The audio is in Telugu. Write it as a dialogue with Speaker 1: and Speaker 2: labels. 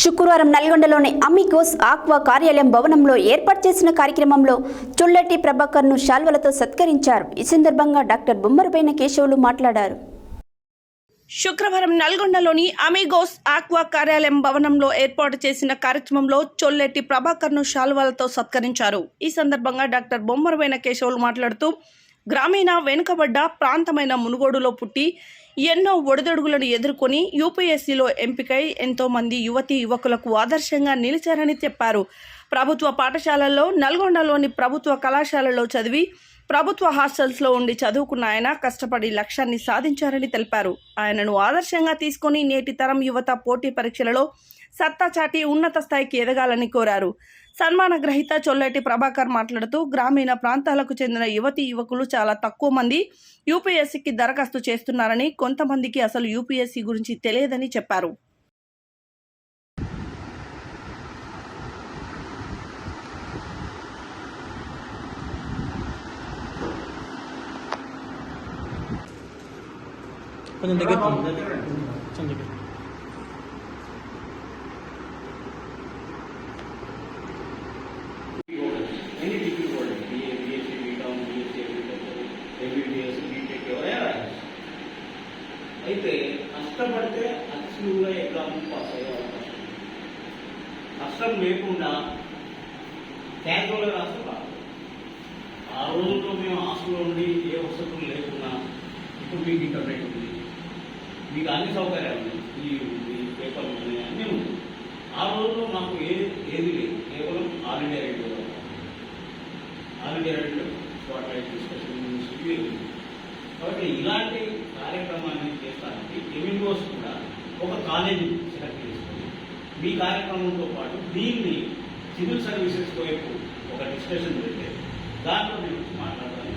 Speaker 1: శుక్రవారం నల్గొండలోని అమిగోస్ ఆక్వా కార్యాలయం భవనంలో ఏర్పాటు చేసిన కార్యక్రమంలో చుల్లెట్టి ప్రభాకర్ను శాల్వలతో సత్కరించారు. ఈ సందర్భంగా డాక్టర్ బొమ్మరపైన కేశవులు మాట్లాడారు.
Speaker 2: శుక్రవారం నల్గొండలోని అమిగోస్ ఆక్వా కార్యాలయం భవనంలో ఏర్పాటు చేసిన కార్యక్రమంలో చొల్లెట్టి ప్రభాకర్ను శాల్వాలతో సత్కరించారు. ఈ సందర్భంగా డాక్టర్ బొమ్మరవైన కేశవులు మాట్లాడుతూ గ్రామీణ వెనుకబడ్డ ప్రాంతమైన మునుగోడులో పుట్టి ఎన్నో ఒడిదొడుగులను ఎదుర్కొని యూపీఎస్సీలో ఎంపికై ఎంతోమంది యువతి యువతీ యువకులకు ఆదర్శంగా నిలిచారని చెప్పారు. ప్రభుత్వ పాఠశాలల్లో నల్గొండలోని ప్రభుత్వ కళాశాలలో చదివి ప్రభుత్వ హాస్టల్స్లో ఉండి చదువుకున్న ఆయన కష్టపడి లక్ష్యాన్ని సాధించారని తెలిపారు. ఆయనను ఆదర్శంగా తీసుకొని నేటి తరం యువత పోటీ పరీక్షలలో సత్తా చాటి ఉన్నత స్థాయికి ఎదగాలని కోరారు. సన్మాన గ్రహీత చొల్లటి ప్రభాకర్ మాట్లాడుతూ గ్రామీణ ప్రాంతాలకు చెందిన యువతి యువకులు చాలా తక్కువ మంది యూపీఎస్సీకి దరఖాస్తు చేస్తున్నారని కొంతమందికి అసలు యూపీఎస్సీ గురించి తెలియదని చెప్పారు.
Speaker 3: ఎంబీబీఎస్ బీటెక్ ఎవరైనా రాయొచ్చు. అయితే కష్టపడితే అచ్చుగా ఎగ్జామ్ పాస్ అయ్యే అవకాశం ఉంది. కష్టం లేకుండా క్యాజువల్గా రాస్తే రాదు ఆ రోజుల్లో మేము హాస్టల్లో ఉండి ఏ వసతులు లేకున్నా ఇప్పుడు మీకు ఇంటర్నెట్ ఉంది మీకు అన్ని సౌకర్యాలు ఉన్నాయి. ఈ పేపర్లు ఉన్నాయి అన్నీ ఉన్నాయి. ఆ రోజుల్లో మాకు ఏది ఏది లేదు. కేవలం All India Radio All India Radio spotlight discussion ఇవి కాబట్టి ఇలాంటి కార్యక్రమాన్ని చేస్తానికి ఎమిగోస్ కూడా ఒక కాలేజీ సెలెక్ట్ చేసుకుని మీ కార్యక్రమంతో పాటు దీన్ని సివిల్ సర్వీసెస్ వైపు ఒక డిస్కషన్ పెడితే దాంట్లో నేను మాట్లాడాలి